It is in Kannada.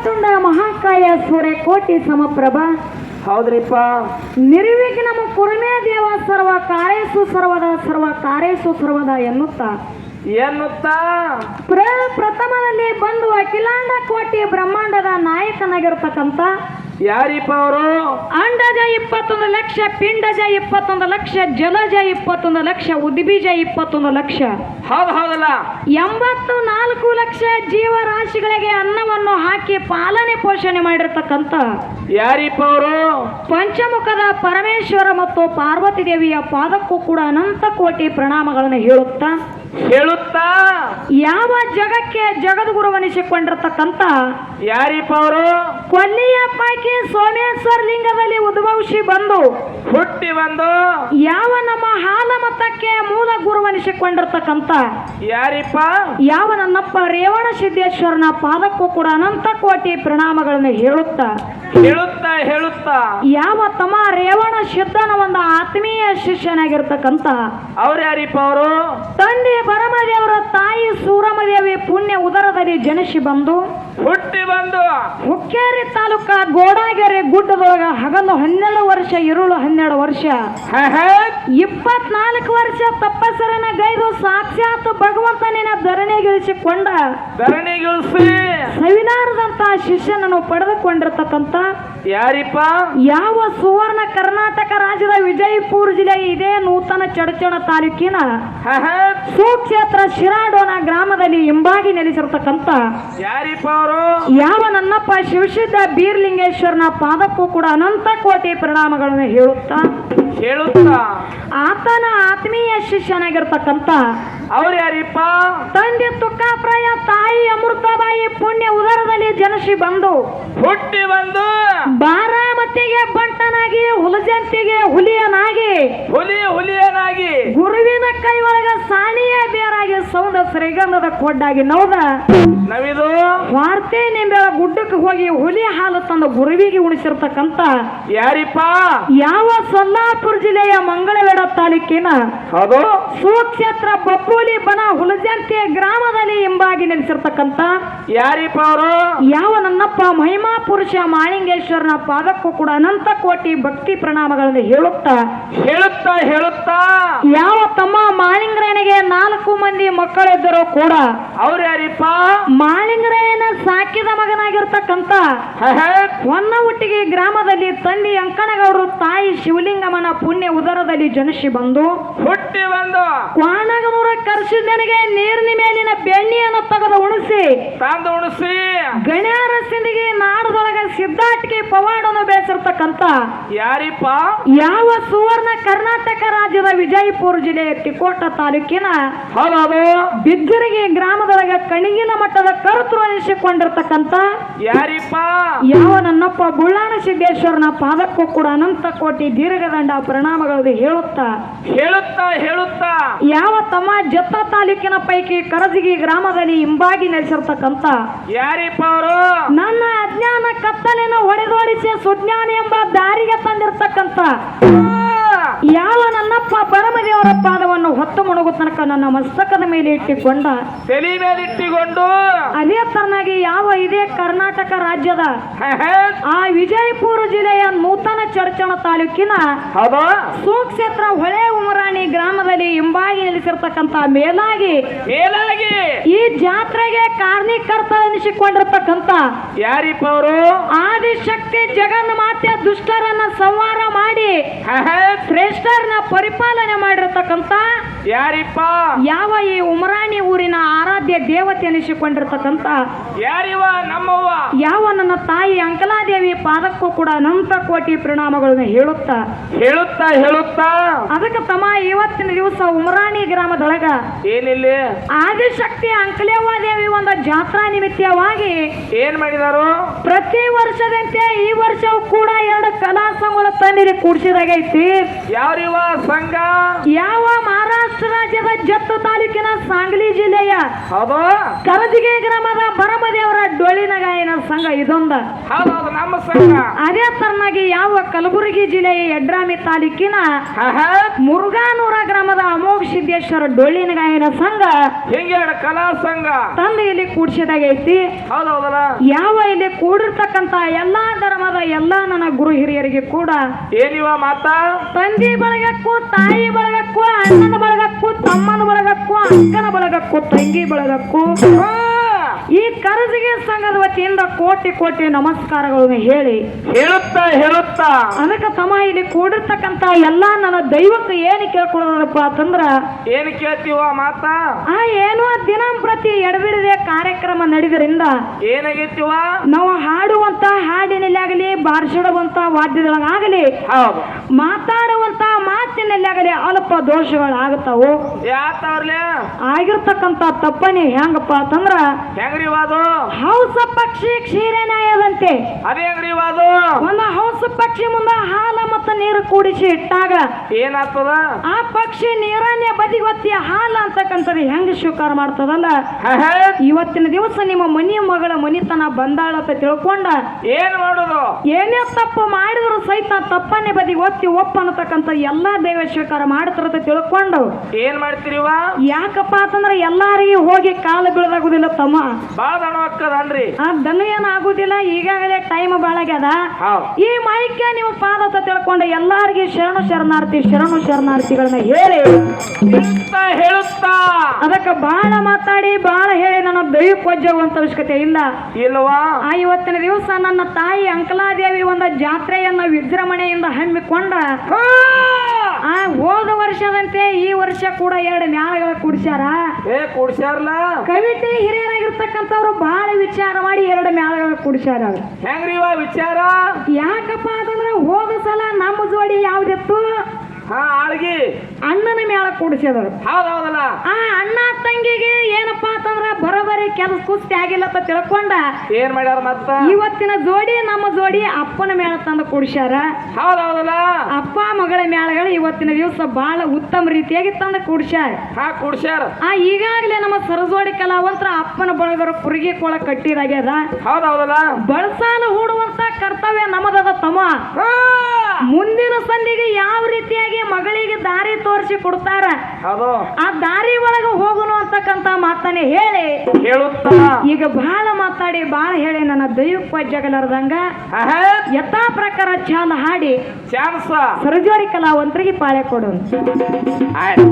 ವಕ್ರತುಂಡ ಮಹಾಕಾಯ ಸೂರ್ಯ ಕೋಟಿ ಸಮಪ್ರಭ. ಹೌದ್ರಿಪ್ಪ. ನಿರ್ವಿಘ್ನಮ ಕುರುಮೇ ದೇವ ಸರ್ವ ಕಾರ್ಯಸು ಸರ್ವದ ಸರ್ವ ಕಾರ್ಯಸು ಸರ್ವದ ಎನ್ನುತ್ತಾ. ಎನ್ನುತ್ತಾ. ಪ್ರ ಪ್ರಥಮದಲ್ಲಿ ಬಂದು ಅಖಿಲಾಂಡ ಕೋಟಿ ಬ್ರಹ್ಮಾಂಡದ ನಾಯಕನಾಗಿರ್ತಕ್ಕಂಥ ಯಾರಿಪ್ಪ ಅವರು? ಅಂಡಜ ಇಪ್ಪತ್ತೊಂದು ಲಕ್ಷ ಪಿಂಡಜ ಇಪ್ಪತ್ತೊಂದು ಲಕ್ಷ ಜಲಜ ಇಪ್ಪತ್ತೊಂದು ಲಕ್ಷ ಉದ್ಬೀಜ ಇಪ್ಪತ್ತೊಂದು ಲಕ್ಷ. ಹೌದು ಹೌದಲ್ಲ. ಎಂಬತ್ತು ನಾಲ್ಕು ಲಕ್ಷ ಜೀವರಾಶಿಗಳಿಗೆ ಅನ್ನವನ್ನು ಹಾಕಿ ಪಾಲನೆ ಪೋಷಣೆ ಮಾಡಿರ್ತಕ್ಕಂಥ ಯಾರಿಪ್ಪ ಅವರು? ಪಂಚಮುಖದ ಪರಮೇಶ್ವರ ಮತ್ತು ಪಾರ್ವತಿ ದೇವಿಯ ಪಾದಕ್ಕೂ ಕೂಡ ಅನಂತ ಕೋಟಿ ಪ್ರಣಾಮಗಳನ್ನು ಹೇಳುತ್ತಾ ಹೇಳುತ್ತಾ? ಯಾವ ಜಗಕ್ಕೆ ಜಗದ್ಗುರುವನಿಸಿಕೊಂಡಿರ್ತಕ್ಕಂಥ ಯಾರಿಪ್ಪ ಅವರು ಕೊಲ್ಲಿಯ ಪೈಕಿ ಸೋಮೇಶ್ವರ ಲಿಂಗದಲ್ಲಿ ಉದ್ಭವಿಸಿ ಬಂದು ಹುಟ್ಟಿ ಬಂದು ಯಾವ ನಮ್ಮ ಹಾಲ ಮತಕ್ಕೆ ಮೂಲ ಗುರುವನಿಸಿಕೊಂಡಿರ್ತಕ್ಕಂಥ ಯಾರಿಪ್ಪ? ಯಾವ ನನ್ನಪ್ಪ ರೇವಣ ಸಿದ್ದೇಶ್ವರನ ಪಾದಕ್ಕೂ ಕೂಡ ಅನಂತ ಕೋಟಿ ಪ್ರಣಾಮಗಳನ್ನು ಹೇಳುತ್ತಾ? ಹೇಳುತ್ತಾ ಹೇಳುತ್ತಾ? ಯಾವ ತಮ್ಮ ರೇವಣ ಸಿದ್ಧನ ಒಂದು ಆತ್ಮೀಯ ಶಿಷ್ಯನಾಗಿರ್ತಕ್ಕಂಥ ಅವ್ರು ಯಾರಿಪ್ಪ ಅವರು ತಂದೆ ಪರಮದೇವರ ತಾಯಿ ಸೂರಮದೇವಿ ಪುಣ್ಯ ಉದರದಲ್ಲಿ ಜನಿಸಿ ಬಂದು ಹುಟ್ಟಿ ಬಂದು ಹುಕ್ಕೇರಿ ತಾಲೂಕ ಗೋಡಾಗೆರೆ ಗುಡ್ಡದೊಳಗ ಹಗಲು ಹನ್ನೆರಡು ವರ್ಷ ಇರುಳು ಹನ್ನೆರಡು ವರ್ಷ. ಇಪ್ಪತ್ನಾಲ್ಕು ವರ್ಷ ತಪಸ್ಸರನ್ನ ಗೈದು ಸಾಕ್ಷಾತ್ ಭಗವಂತನಿನ ಧರಣಿಗಿಳಿಸಿಕೊಂಡ ಧರಣಿಗಿಳಿಸಿ ಸವಿನಾರದಂತ ಶಿಷ್ಯನನ್ನು ಪಡೆದುಕೊಂಡಿರ್ತಕ್ಕಂತ ಯಾರಿಪ್ಪ ಯಾವ ಸುವರ್ಣ ಕರ್ನಾಟಕ ರಾಜ್ಯದ ವಿಜಯಪುರ ಜಿಲ್ಲೆ ಇದೇ ನೂತನ ಚಡಚಣ ತಾಲೂಕಿನ. ಸುಕ್ಷೇತ್ರ ಶಿರಾಡೋಣ ಗ್ರಾಮದಲ್ಲಿ ನೆಲೆಸಿರ್ತಕ್ಕಂಥ ಯಾರಿಪ್ಪ ಅವರು? ಯಾವ ನನ್ನಪ್ಪ ಶಿವಸಿದ್ಧ ಬೀರ್ಲಿಂಗೇಶ್ವರನ ಪಾದಕ್ಕೂ ಕೂಡ ಅನಂತ ಕೋಟಿ ಪರಿಣಾಮಗಳನ್ನು ಹೇಳುತ್ತಾ? ಹೇಳುತ್ತಾ? ಆತನ ಆತ್ಮೀಯ ಶಿಷ್ಯನಾಗಿರ್ತಕ್ಕಂಥ ಅವ್ರು ಯಾರಿಪ್ಪ? ತಂದೆ ತುಕ್ಕಾಪ್ರಾಯ ತಾಯಿ ಅಮೃತಬಾಯಿ ಪುಣ್ಯ ಉದರದಲ್ಲಿ ಜನಿಸಿ ಬಂದು ಹುಟ್ಟಿ ಬಂದು ಬಾರಾಮತಿಗೆ ಬಂಟನಾಗಿ ಹುಲಜಂತಿಗೆ ಹುಲಿಯನಾಗಿ ಹುಲಿ ಹುಲಿಯನಾಗಿ ಗುರುವಿನ ಕೈ ಒಳಗ ಸಾಣಿಯ ಬೇರಾಗಿ ಸೌಂದ ಶ್ರೀಗಂಧದ ಕೊಡ್ಡಾಗಿ ನೌದ. ನವಿದು ವಾರ್ತೆ ನಿಂಬೆ ಗುಡ್ಡಕ್ಕೆ ಹೋಗಿ ಹುಲಿ ಹಾಲು ತಂದು ಗುರುವಿಗೆ ಉಣಿಸಿರ್ತಕ್ಕಂಥ ಯಾರಿಪ್ಪ? ಯಾವ ಸೊಲ್ಲಾಪುರ ಜಿಲ್ಲೆಯ ಮಂಗಳವೇಡ ತಾಲೂಕಿನ ಹೌದು. ಸುಕ್ಷೇತ್ರ ಬಪ್ಪೋಲಿ ಬನ ಹುಲಜಂತಿ ಗ್ರಾಮದಲ್ಲಿ ಎಂಬಾಗಿ ನೆಲೆಸಿರ್ತಕ್ಕಂತ ಯಾರಿಪ್ಪ ಅವರು? ಯಾವ ನನ್ನಪ್ಪ ಮಹಿಮಾ ಪುರುಷ ಮಾಳಿಂಗೇಶ್ವರನ ಪಾದಕ್ಕೂ ಕೂಡ ಅನಂತ ಕೋಟಿ ಭಕ್ತಿ ಪ್ರಣಾಮಗಳನ್ನು ಹೇಳುತ್ತಾ ಹೇಳುತ್ತಾ ಹೇಳುತ್ತಾ ಯಾವ ಮಾಳಿಂಗರಾಯನಿಗೆ ನಾಲ್ಕು ಮಂದಿ ಮಕ್ಕಳಿದ್ದರೂ ಕೂಡ ಅವ್ರ ಯಾರಿಪ್ಪ ಮಾಳಿಂಗರಾಯನ ಸಾಕಿದ ಮಗನಾಗಿರ್ತಕ್ಕಂತ ಹ, ಹ. ಹೊನ್ನ ಹುಟ್ಟಿಗೆ ಗ್ರಾಮದಲ್ಲಿ ತಂದೆ ಅಂಕಣಗೌಡರು ತಾಯಿ ಶಿವಲಿಂಗಮ್ಮನ ಪುಣ್ಯ ಉದರದಲ್ಲಿ ಜನಿಸಿ ಬಂದು ಹುಟ್ಟಿ ಬಂದು ಕ್ವಾಣಗನೂರ ಕರ್ಸಿದ್ದನಿಗೆ ನೀರಿನ ಮೇಲಿನ ಬೆಣ್ಣೆಯನ್ನು ತೆಗೆದು ಉಣಿಸಿ ತಂದು ಉಣಿಸಿ. ಗಣ್ಯಾರ ಸಿಂದಿಗೆ ನಾಡದೊಳಗ ಸಿದ್ಧಾಟಿಕೆ ಪವಾಡನ್ನು ಬೆಳೆಸಿರ್ತಕ್ಕಂತ ಯಾರಿಪ್ಪ? ಯಾವ ಸುವರ್ಣ ಕರ್ನಾಟಕ ರಾಜ್ಯದ ವಿಜಯಪುರ ಜಿಲ್ಲೆಯ ತಿಕೋಟ ತಾಲೂಕಿನ ಹೌದು ಗ್ರಾಮದೊಳಗೆ ಗ್ರಾಮದೊಳಗ ಕಣಿಗಿನ ಮಟ್ಟದ ಕರ್ತೃ ಅನಿಸಿಕೊಂಡಿರ್ತಕ್ಕಂಥ ಯಾರಿಪ್ಪ? ಯಾವ ನನ್ನಪ್ಪ ಬುಳ್ಳಾಣ ಸಿದ್ದೇಶ್ವರನ ಪಾದಕ್ಕೂ ಕೂಡ ಅನಂತ ಕೋಟಿ ದೀರ್ಘದಂಡ ಪರಿಣಾಮಗಳಿಗೆ ಹೇಳುತ್ತಾ. ಹೇಳುತ್ತಾ ಹೇಳುತ್ತಾ. ಯಾವ ತಮ್ಮ ಜತ್ತ ತಾಲೂಕಿನ ಪೈಕಿ ಕರಜಿಗಿ ಗ್ರಾಮದಲ್ಲಿ ಹಿಂಬಾಗಿ ನೆಲೆಸಿರ್ತಕ್ಕಂಥ ಯಾರಿಪ್ಪ ಅವರು? ನನ್ನ ಅಜ್ಞಾನ ಕತ್ತಲಿನ ಹೊಡೆದೋಡಿಸಿ ಸುಜ್ಞಾನ ಎಂಬ ದಾರಿಗೆ ತಂದಿರ್ತಕ್ಕಂಥ ಯಾವ ನನ್ನಪ್ಪ ಪರಮದೇವರ ಪಾದವನ್ನು ಹೊತ್ತು ಮುಣುಗು ತನಕ ನನ್ನ ಮಸ್ತಕದ ಮೇಲೆ ಇಟ್ಟಿಕೊಂಡ ತಲೆ ಮೇಲಿಟ್ಟಿಕೊಂಡು ಅದೇ ತರನಾಗಿ ಯಾವ ಇದೇ ಕರ್ನಾಟಕ ರಾಜ್ಯದ. ಆ ವಿಜಯಪುರ ಜಿಲ್ಲೆಯ ನೂತನ ಚರ್ಚಣ ತಾಲೂಕಿನ ಸುಕ್ಷೇತ್ರ ಹೊಳೆ ಉಮರಾಣಿ ಗ್ರಾಮದಲ್ಲಿ ಹಿಂಬಾಗಿ ನಿಲ್ಲಿಸಿರ್ತಕ್ಕಂತ ಮೇಲಾಗಿ ಮೇಲಾಗಿ. ಈ ಜಾತ್ರೆಗೆ ಕಾರಣೀಕರ್ತ ಎನಿಸಿಕೊಂಡಿರ್ತಕ್ಕಂತ ಯಾರಿಪ್ಪ ಅವರು? ಆದಿಶಕ್ತಿ ಜಗನ್ಮಾತೆ ದುಷ್ಟರನ್ನ ಸಂಹಾರ ಮಾಡಿ. ಶ್ರೇಷ್ಠರನ್ನ ಪರಿಪಾಲನೆ ಮಾಡಿರ್ತಕ್ಕಂಥ ಯಾರಿಪ್ಪ? ಯಾವ ಈ ಉಮರಾಣಿ ಊರಿನ ಆರಾಧ್ಯ ದೇವತೆ ಅನಿಸಿಕೊಂಡಿರ್ತಕ್ಕಂತ ಯಾರಿವ ನಮ್ಮವ್ವ. ಯಾವ ನನ್ನ ತಾಯಿ ಅಂಕಲಾದೇವಿ ಪಾದಕ್ಕೂ ಕೂಡ ಅನಂತ ಕೋಟಿ ಪ್ರಣಾಮಗಳನ್ನು ಹೇಳುತ್ತಾ? ಹೇಳುತ್ತಾ ಹೇಳುತ್ತಾ? ಅದಕ್ಕೆ ತಮ್ಮ ಇವತ್ತಿನ ದಿವಸ ಉಮರಾಣಿ ಗ್ರಾಮದೊಳಗ ಏನಿಲ್ಲಿ? ಆದಿಶಕ್ತಿ ಅಂಕಲೇವ ದೇವಿ ಒಂದು ಜಾತ್ರಾ ನಿಮಿತ್ತವಾಗಿ ಏನ್ ಮಾಡಿದಾರು? ಪ್ರತಿ ವರ್ಷದಂತೆ ಈ ವರ್ಷವೂ ಕೂಡ ತಂದಿರಿ ಕೂಡಿಸಿದಾಗೈತಿ. ಯಾರಿವ ಸಂಘ? ಯಾವ ಮಹಾರಾಷ್ಟ್ರ ರಾಜ್ಯದ ಜತ್ತು ತಾಲೂಕಿನ ಸಾಂಗ್ಲಿ ಜಿಲ್ಲೆಯ ಕರದಿಗೆ ಕರಜಿಗೆ ಗ್ರಾಮದ ಬರಮದೇವರ ಡೊಳ್ಳಿನ ಗಾಯನ ಸಂಘ ಇದೊಂದ. ನಮ್ಮ ಸಂಘ. ಅದೇ ತರನಾಗಿ ಯಾವ ಕಲಬುರಗಿ ಜಿಲ್ಲೆಯ ಯಡ್ರಾಮಿ ತಾಲೂಕಿನ ಮುರುಘಾನೂರ ಗ್ರಾಮದ ಅಮೋಘ ಸಿದ್ದೇಶ್ವರ ಡೊಳ್ಳಿನ ಗಾಯನ ಸಂಘ ಹಿಂಗೇಳ ಕಲಾ ಸಂಘ? ತಂದೆ ಇಲ್ಲಿ ಕೂಡ್ಸಿದಾಗೈತಿ. ಯಾವ ಇಲ್ಲಿ ಕೂಡಿರ್ತಕ್ಕಂತ ಎಲ್ಲಾ ಎಲ್ಲಾ ನನ್ನ ಗುರು ಹಿರಿಯರಿಗೆ ಕೂಡ ಏನಿವ ಮಾತಾ? ತಂಗಿ ಬಳಗಕ್ಕೂ ತಾಯಿ ಬಳಗಕ್ಕೂ ಅಣ್ಣನ ಬಳಗಕ್ಕೂ ತಮ್ಮನ ಬಳಗಕ್ಕೂ ಅಕ್ಕನ ಬಳಗಕ್ಕೂ ತಂಗಿ ಬಳಗಕ್ಕೂ. ಈ ಕರಜಿಗೆ ಸಂಘದ ವತಿಯಿಂದ ಕೋಟಿ ಕೋಟಿ ನಮಸ್ಕಾರಗಳನ್ನು ಹೇಳಿ ಹೇಳುತ್ತಾ ಹೇಳುತ್ತಾ ಅದಕ್ಕೆ ತಮ್ಮ ಇಲ್ಲಿ ಕೂಡಿರ್ತಕ್ಕಂತ ಎಲ್ಲಾ ನನ್ನ ದೈವಕ್ಕೆ ಏನು ಕೇಳ್ಕೊಳ್ಳೋದಪ್ಪ ಅಂತಂದ್ರ ಏನು ಕೇಳ್ತೀವ ಮಾತಾ? ಆ ಏನೋ ದಿನಂಪ್ರತಿ ಎಡಬಿಡದೆ ಕಾರ್ಯಕ್ರಮ ನಡೆದ್ರಿಂದ ಏನಾಗೈತಿವ ನಾವು ಹಾಡುವಂತ ಹಾಡಿನಲ್ಲಾಗಲಿ ಬಾರಿಸಿಡುವಂತ ವಾದ್ಯದೊಳಗಾಗಲಿ ಮಾತಾಡುವಂತ ಮಾತಿನಲ್ಲಾಗಲಿ ಅಲ್ಪ ದೋಷಗಳಾಗುತ್ತಾವು. ಯಾತವ್ರಲೆ? ಆಗಿರ್ತಕ್ಕಂತ ತಪ್ಪನೆ ಹೆಂಗಪ್ಪ ಅಂತಂದ್ರ ಹೆಂಗ್ರಿವ ಹೌಸ ಹಂಸ ಪಕ್ಷಿ ಕ್ಷೀರನಾಯದಂತೆ ಅದೇ ಹೆಂಗ್ರಿವ ಅದು ಒಂದು ಹೌಸ ಪಕ್ಷಿ ಮುಂದ ಹಾಲ ಮತ್ತ ನೀರು ಕೂಡಿಸಿ ಇಟ್ಟಾಗ ಏನಾಗ್ತದ? ಆ ಪಕ್ಷಿ ನೀರನ್ನೇ ಬದಿಗೊತ್ತಿ ಹಾಲ ಅಂತಕ್ಕಂಥದ್ದು ಹೆಂಗ್ ಸ್ವೀಕಾರ ಮಾಡ್ತದಲ್ಲ? ಇವತ್ತಿನ ದಿವಸ ನಿಮ್ಮ ಮನಿ ಮಗಳ ಮನಿತನ ಬಂದಾಳ ಅಂತ ತಿಳ್ಕೊಂಡ ಏನ್ ಮಾಡುದು? ಏನೇ ತಪ್ಪು ಮಾಡಿದ್ರು ಸಹಿತ ತಪ್ಪನ್ನೇ ಬದಿ ಒತ್ತಿ ಒಪ್ಪ ಅನ್ನತಕ್ಕಂಥ ಎಲ್ಲಾ ದೈವ ಸ್ವೀಕಾರ ಮಾಡ್ತಾರಂತ ತಿಳ್ಕೊಂಡು ಏನ್ ಮಾಡ್ತಿರಿವ ಯಾಕಪ್ಪ ಅಂತಂದ್ರೆ ಎಲ್ಲಾರಿಗೆ ಹೋಗಿ ಕಾಲು ಬೀಳದಾಗುದಿಲ್ಲ ತಮ್ಮ. ಬಾಳ ದಣ ಆ ದನ ಆಗುದಿಲ್ಲ ಈಗಾಗಲೇ ಟೈಮ್ ಬಾಳಾಗ್ಯದ. ಈ ಮೈಕ್ಯ ನೀವು ಪಾದ ಅಂತ ತಿಳ್ಕೊಂಡು ಎಲ್ಲಾರಿಗೆ ಶರಣು ಶರಣಾರ್ಥಿ ಶರಣು ಶರಣಾರ್ಥಿಗಳನ್ನ ಹೇಳಿ. ಹೇಳುತ್ತಾ ಅದಕ್ಕೆ ಬಹಳ ಮಾತಾಡಿ ಬಾಳ ಹೇಳಿ ನನ್ನ ದೈವ ಅವಶ್ಯಕತೆ ಇಲ್ಲ. ಇಲ್ವಾ? ಆ ಇವತ್ತಿನ ದಿವಸ ನನ್ನ ತಾಯಿ ಅಂಕಲಾದೇವಿ ಒಂದು ಜಾತ್ರೆಯನ್ನ ವಿಜೃಂಭಣೆಯಿಂದ ಹಮ್ಮಿಕೊಂಡ. ಆ ಹೋದ ವರ್ಷದಂತೆ ಈ ವರ್ಷ ಕೂಡ ಎರಡು ನ್ಯಾಯಗಳ ಕುಡಿಸ್ಯಾರ. ಏ ಕುಡ್ಸ್ಯಾರಲ್ಲ ಕವಿತೆ ಹಿರಿಯರಾಗಿರ್ತಕ್ಕಂಥವ್ರು ಬಹಳ ವಿಚಾರ ಮಾಡಿ ಎರಡು ಮ್ಯಾಳಗಳ ಕುಡಿಸ್ಯಾರ ಇವ ವಿಚಾರ? ಯಾಕಪ್ಪ ಅಂತಂದ್ರೆ ಹೋದ ಸಲ ನಮ್ಮ ಜೋಡಿ ಯಾವ್ದಿತ್ತು? ಹಾ ಆಳ್ಗಿ. ಅಣ್ಣನ ಮ್ಯಾಳ ಕೂಡಿಸಿದರು ಹೌದೌದಲ್ಲ ಆ ಅಣ್ಣ ತಂಗಿಗೆ ಏನಪ್ಪಾ ಬರೋಬರಿ ಕೆಲಸ ಕುಸ್ತಿ ಆಗಿಲ್ಲ ಅಂತ ತಿಳ್ಕೊಂಡ. ಏನ್ ಮಾಡ್ಯಾರ ಮತ್ತ? ಇವತ್ತಿನ ಜೋಡಿ ನಮ್ಮ ಜೋಡಿ ಅಪ್ಪನ ಮೇಳ ತಂದು ಕೂಡಿಸ್ಯಾರ. ಹೌದೌದಲ್ಲ? ಅಪ್ಪ ಮಗಳ ಮೇಳಗಳು ಇವತ್ತಿನ ದಿವಸ ಬಹಳ ಉತ್ತಮ ರೀತಿಯಾಗಿ ತಂದು ಕೂಡಿಸ್ಯಾರ. ಹಾ ಕುಡ್ಸ್ಯಾರ. ಆ ಈಗಾಗಲೇ ನಮ್ಮ ಸರಜೋಡಿ ಕಲಾವಂತರ ಅಪ್ಪನ ಬಳಗರ ಕುರುಗಿ ಕೊಳ ಕಟ್ಟಿದಾಗ್ಯದ. ಹೌದೌದಲ್ಲ? ಬಳಸಾನು ಹೂಡುವಂತ ಕರ್ತವ್ಯ ನಮ್ಮದದ ತಮ್ಮ. ಮುಂದಿನ ಸಂದಿಗೆ ಯಾವ ರೀತಿಯಾಗಿ ಮಗಳಿಗೆ ದಾರಿ ತೋರಿಸಿ ಕೊಡ್ತಾರ? ಆ ದಾರಿ ಒಳಗೆ ಹೋಗುನು ಅಂತಕ್ಕಂತ ಮಾತನ್ನೇ ಹೇಳಿ. ಹೇಳುತ್ತಾ ಈಗ ಬಹಳ ಮಾತಾಡಿ ಬಹಳ ಹೇಳಿ ನನ್ನ ದೈವಕ್ಕೆ ಜಗಲರ್ದಂಗ ಯಥಾ ಪ್ರಕಾರ ಚಾಲ ಹಾಡಿ. ಚಾನ್ಸ ಸರಜೋಡಿ ಕಲಾವಂತರಿಗೆ ಪಾಳೆ ಕೊಡೋಣ ಆಯ್ತು.